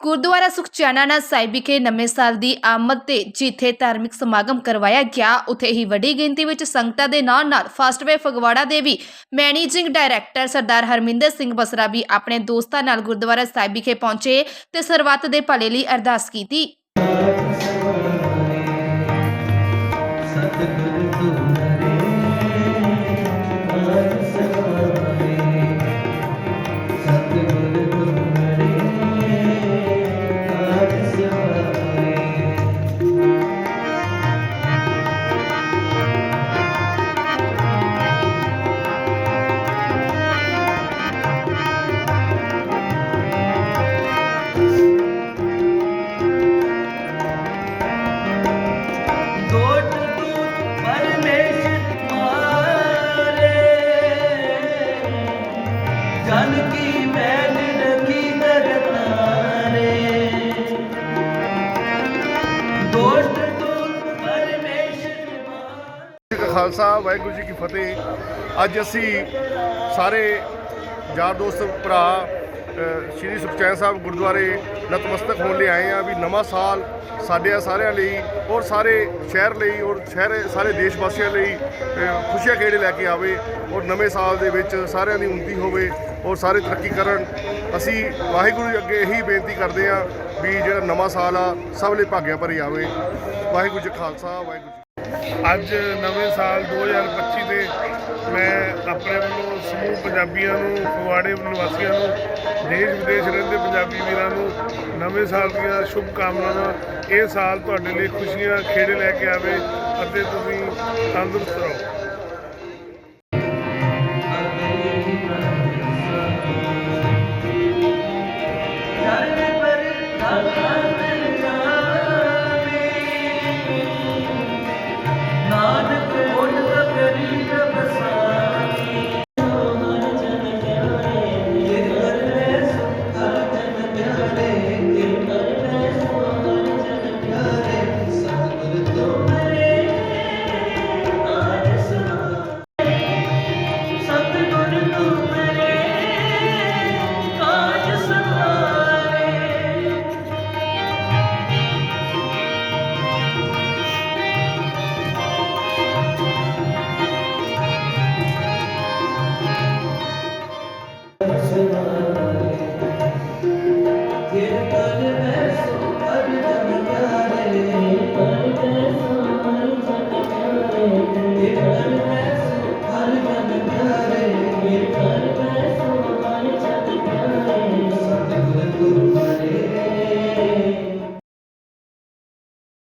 ਗੁਰਦੁਆਰਾ ਸੁਖਚੈਨਾਨਾ ਸਾਹਿਬ ਵਿਖੇ ਨਵੇਂ ਸਾਲ ਦੀ ਆਮਦ ਤੇ ਜਿੱਥੇ ਧਾਰਮਿਕ ਸਮਾਗਮ ਕਰਵਾਇਆ ਗਿਆ, ਉਥੇ ਹੀ ਵੱਡੀ ਗਿਣਤੀ ਵਿੱਚ ਸੰਗਤਾਂ ਦੇ ਨਾਲ ਨਾਲ ਫਾਸਟਵੇ ਫਗਵਾੜਾ ਦੇ ਵੀ ਮੈਨੇਜਿੰਗ ਡਾਇਰੈਕਟਰ ਸਰਦਾਰ ਹਰਮਿੰਦਰ ਸਿੰਘ ਬਸਰਾ ਵੀ ਆਪਣੇ ਦੋਸਤਾਂ ਨਾਲ ਗੁਰਦੁਆਰਾ ਸਾਹਿਬ ਵਿਖੇ ਪਹੁੰਚੇ ਤੇ ਸਰਬੱਤ ਦੇ ਭਲੇ ਲਈ ਅਰਦਾਸ ਕੀਤੀ। ਸਤਿਗੁਰੂ ਖਾਲਸਾ, ਵਾਹਿਗੁਰੂ ਜੀ ਕੀ ਫਤਿਹ। ਅੱਜ ਅਸੀਂ ਸਾਰੇ ਯਾਰ ਦੋਸਤ, ਭਰਾ ਸ਼੍ਰੀ ਸੁਖਚੈਨ ਸਾਹਿਬ ਗੁਰਦੁਆਰੇ ਨਤਮਸਤਕ ਹੋਣ ਲਈ ਆਏ ਆ ਵੀ ਨਵਾਂ ਸਾਲ ਸਾਡੇ ਸਾਰਿਆਂ ਲਈ ਔਰ ਸਾਰੇ ਸ਼ਹਿਰ ਲਈ ਔਰ ਸ਼ਹਿਰ, ਸਾਰੇ ਦੇਸ਼ ਵਾਸੀਆਂ ਲਈ ਖੁਸ਼ੀਆਂ ਕਿਹੜੇ ਲੈ ਕੇ ਆਵੇ ਔਰ ਨਵੇਂ ਸਾਲ ਦੇ ਵਿੱਚ ਸਾਰਿਆਂ ਦੀ ਉન્નਤੀ ਹੋਵੇ। ਔਰ ਸਾਰੇ ਤਰੱਕੀ ਕਰਨ, ਅਸੀਂ ਵਾਹਿਗੁਰੂ ਜੀ ਅੱਗੇ ਇਹੀ ਬੇਨਤੀ ਕਰਦੇ ਆ ਵੀ ਜਿਹੜਾ ਨਵਾਂ ਸਾਲ ਆ, ਸਭ ਲਈ ਭਾਗਿਆ ਭਰੀ ਆਵੇ। ਵਾਹਿਗੁਰੂ ਜੀ ਖਾਲਸਾ, ਵਾਹਿਗੁਰੂ ਜੀ ਅੱਜ ਨਵੇਂ ਸਾਲ 2025 ਦੇ ਮੈਂ ਆਪਣੇ ਵੱਲੋਂ ਸਮੂਹ ਪੰਜਾਬੀਆਂ ਨੂੰ, ਫਗਵਾੜੇ ਨਿਵਾਸੀਆਂ ਨੂੰ, ਦੇਸ਼ ਵਿਦੇਸ਼ ਰਹਿੰਦੇ ਪੰਜਾਬੀ ਵੀਰਾਂ ਨੂੰ ਨਵੇਂ ਸਾਲ ਦੀਆਂ ਸ਼ੁਭ ਕਾਮਨਾਵਾਂ, ਇਹ ਸਾਲ ਤੁਹਾਡੇ ਲਈ ਖੁਸ਼ੀਆਂ ਖੇੜੇ ਲੈ ਕੇ ਆਵੇ ਅਤੇ ਤੁਸੀਂ ਤੰਦਰੁਸਤ ਰਹੋ। Amen.